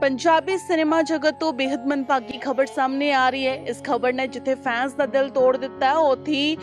Punjabi cinema ਜਗਤ ਤੋਂ ਬੇहद ਮੰਦਭਾਗੀ ਖਬਰ ਸਾਹਮਣੇ ਆ ਰਹੀ ਹੈ। ਇਸ ਖਬਰ ਨੇ ਜਿੱਥੇ ਫੈਨਸ ਦਾ ਦਿਲ ਤੋੜ ਦਿੱਤਾ ਹੈ, ਉੱਥੇ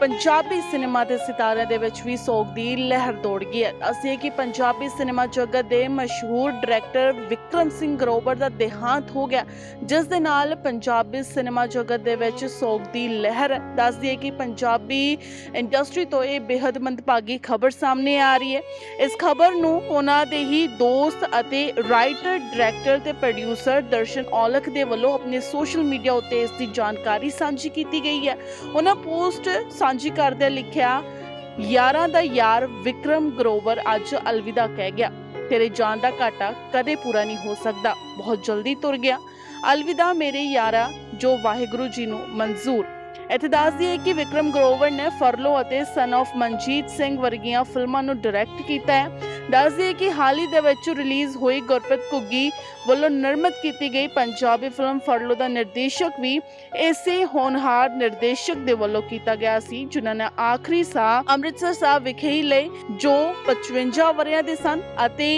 ਪੰਜਾਬੀ ਸਿਨੇਮਾ ਦੇ ਸਿਤਾਰਿਆਂ ਦੇ ਵਿੱਚ ਵੀ ਸੋਗ ਦੀ ਲਹਿਰ ਦੌੜ ਗਈ ਹੈ। ਅਸੀਂ ਕਿ ਪੰਜਾਬੀ ਸਿਨੇਮਾ ਜਗਤ ਦੇ ਮਸ਼ਹੂਰ ਡਾਇਰੈਕਟਰ ਵਿਕਰਮ ਸਿੰਘ ਗਰੋਵਰ ਦਾ ਦੇਹਾਂਤ ਹੋ ਗਿਆ। ਜਿਸ ਦੇ ਨਾਲ ਪੰਜਾਬੀ ਸਿਨੇਮਾ ਜਗਤ ਦੇ ਵਿੱਚ ਸੋਗ ਦੀ ਲਹਿਰ ਹੈ। ਦੱਸ ਕਿ ਪੰਜਾਬੀ ਇੰਡਸਟਰੀ ਤੋਂ ਇਹ ਬੇहद ਮੰਦਭਾਗੀ ਖਬਰ ਸਾਹਮਣੇ ਆ ਰਹੀ ਹੈ। ਇਸ ਖਬਰ ਨੂੰ ਉਹਨਾਂ ਦੇ ਹੀ ਦੋਸਤ ਅਤੇ ਰਾਈਟਰ, ਡਾਇਰੈਕਟਰ ਤੇ ਪ੍ਰੋਡਿਊਸਰ ਦਰਸ਼ਨ ਔਲਖ ਦੇ ਵੱਲੋਂ ਆਪਣੇ ਸੋਸ਼ਲ ਮੀਡੀਆ ਉੱਤੇ ਇਸ ਦੀ ਜਾਣਕਾਰੀ ਸਾਂਝੀ ਕੀਤੀ ਗਈ ਹੈ। ਉਹਨਾਂ ਪੋਸਟ ਸਾਂਝੀ ਕਰਦੇ ਲਿਖਿਆ, ਯਾਰਾਂ ਦਾ ਯਾਰ ਵਿਕਰਮ ਗਰੋਵਰ ਅੱਜ ਅਲਵਿਦਾ ਕਹਿ ਗਿਆ, ਤੇਰੇ ਜਾਨ ਦਾ ਘਾਟਾ ਕਦੇ ਪੂਰਾ ਨਹੀਂ ਹੋ ਸਕਦਾ। ਬਹੁਤ ਜਲਦੀ ਤੁਰ ਗਿਆ। ਅਲਵਿਦਾ ਮੇਰੇ ਯਾਰਾ, ਜੋ ਵਾਹਿਗੁਰੂ ਜੀ ਨੂੰ ਮਨਜ਼ੂਰ ਇੱਥੇ ਦੱਸ ਦਈਏ ਕਿ ਵਿਕਰਮ ਗਰੋਵਰ ਨੇ ਫਰਲੋ ਅਤੇ ਸਨ of ਮਨਜੀਤ ਸਿੰਘ ਵਰਗੀਆਂ ਫਿਲਮਾਂ ਨੂੰ ਡਾਇਰੈਕਟ ਕੀਤਾ ਹੈ। ਦੱਸ ਦਈਏ ਕਿ ਹਾਲ ਹੀ ਦੇ ਵਿੱਚ ਰਿਲੀਜ਼ ਹੋਈ ਗੁਰਪ੍ਰੀਤ ਘੁੱਗੀ ਵੱਲੋਂ ਨਿਰਮਿਤ ਕੀਤੀ ਗਈ ਪੰਜਾਬੀ ਫਿਲਮ ਫਰਲੋ ਦਾ ਨਿਰਦੇਸ਼ਕ ਵੀ ਇਸੇ ਹੋਣਹਾਰ ਨਿਰਦੇਸ਼ਕ ਦੇ ਵੱਲੋਂ ਕੀਤਾ ਗਿਆ ਸੀ, ਜਿਨ੍ਹਾਂ ਨੇ ਆਖਰੀ ਸਾਹ ਅੰਮ੍ਰਿਤਸਰ ਸਾਹਿਬ ਵਿਖੇ ਹੀ ਲਏ ਜੋ 55 ਵਰਿਆਂ ਦੇ ਸਨ। ਅਤੇ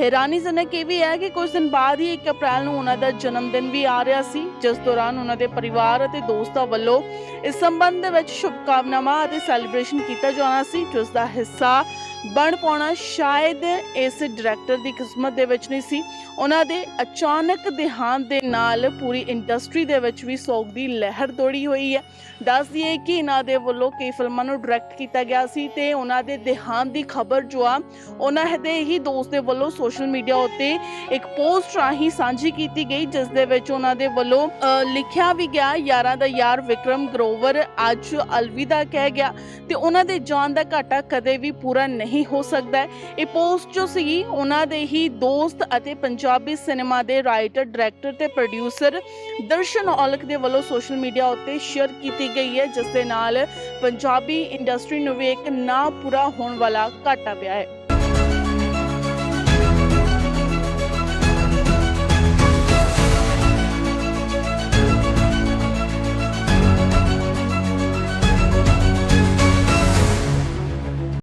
ਹੈਰਾਨੀਜਨਕ ਇਹ ਵੀ ਹੈ ਕਿ ਕੁਝ ਦਿਨ ਬਾਅਦ ਹੀ 1 ਅਪ੍ਰੈਲ ਨੂੰ ਉਹਨਾਂ ਦਾ ਜਨਮ ਦਿਨ ਵੀ ਆ ਰਿਹਾ ਸੀ, ਜਿਸ ਦੌਰਾਨ ਉਹਨਾਂ ਦੇ ਪਰਿਵਾਰ ਅਤੇ ਦੋਸਤਾਂ ਵੱਲੋਂ ਇਸ ਸੰਬੰਧ ਦੇ ਵਿੱਚ ਸ਼ੁਭਕਾਮਨਾਵਾਂ ਅਤੇ ਸੈਲੀਬ੍ਰੇਸ਼ਨ ਕੀਤਾ ਜਾਣਾ ਸੀ ਜਿਸ ਦਾ ਹਿੱਸਾ ਬਣ ਪਾਉਣਾ ਸ਼ਾਇਦ ਇਸ ਡਾਇਰੈਕਟਰ ਦੀ ਕਿਸਮਤ ਦੇ ਵਿੱਚ ਨਹੀਂ ਸੀ। ਉਹਨਾਂ ਦੇ ਅਚਾਨਕ ਦੇਹਾਂਤ ਦੇ ਨਾਲ ਪੂਰੀ ਇੰਡਸਟਰੀ ਦੇ ਵਿੱਚ ਵੀ ਸੋਗ ਦੀ ਲਹਿਰ ਦੌੜੀ ਹੋਈ ਹੈ। ਦੱਸ ਦਈਏ ਕਿ ਇਹਨਾਂ ਦੇ ਵੱਲੋਂ ਕਈ ਫਿਲਮਾਂ ਨੂੰ ਡਾਇਰੈਕਟ ਕੀਤਾ ਗਿਆ ਸੀ ਤੇ ਉਹਨਾਂ ਦੇ ਦੇਹਾਂਤ ਦੀ ਖਬਰ ਜੋ ਆ, ਉਹਨਾਂ ਦੇ ਹੀ ਦੋਸਤ ਦੇ ਵੱਲੋਂ ਸੋਸ਼ਲ ਮੀਡੀਆ ਉੱਤੇ ਇੱਕ ਪੋਸਟ ਰਾਹੀਂ ਸਾਂਝੀ ਕੀਤੀ ਗਈ, ਜਿਸ ਦੇ ਵਿੱਚ ਉਹਨਾਂ ਦੇ ਵੱਲੋਂ ਲਿਖਿਆ ਵੀ ਗਿਆ, ਯਾਰਾਂ ਦਾ ਯਾਰ ਵਿਕਰਮ ਗਰੋਵਰ ਅੱਜ ਅਲਵਿਦਾ, ਕਹਿ ਗਿਆ। ਤੇ ਉਹਨਾਂ ਦੇ ਜਾਨ ਦਾ ਘਾਟਾ ਕਦੇ ਵੀ ਪੂਰਾ ਨਹੀਂ ਹੋ ਸਕਦਾ ਇਹ ਪੋਸਟ ਜੋ ਸੀ ਉਹਨਾਂ ਦੇ ਹੀ ਦੋਸਤ ਅਤੇ ਪੰਜਾਬੀ ਸਿਨੇਮਾ ਦੇ ਰਾਈਟਰ ਡਾਇਰੈਕਟਰ ਤੇ ਪ੍ਰੋਡਿਊਸਰ ਦਰਸ਼ਨ ਔਲਖ ਦੇ ਵੱਲੋਂ ਸੋਸ਼ਲ ਮੀਡੀਆ ਉੱਤੇ ਸ਼ੇਅਰ ਕੀਤੀ ਗਈ ਹੈ, ਜਿਸ ਦੇ ਨਾਲ ਪੰਜਾਬੀ ਇੰਡਸਟਰੀ ਨੂੰ ਵੀ ਇੱਕ ਨਾ ਪੂਰਾ ਹੋਣ ਵਾਲਾ ਘਾਟਾ ਪਿਆ ਹੈ।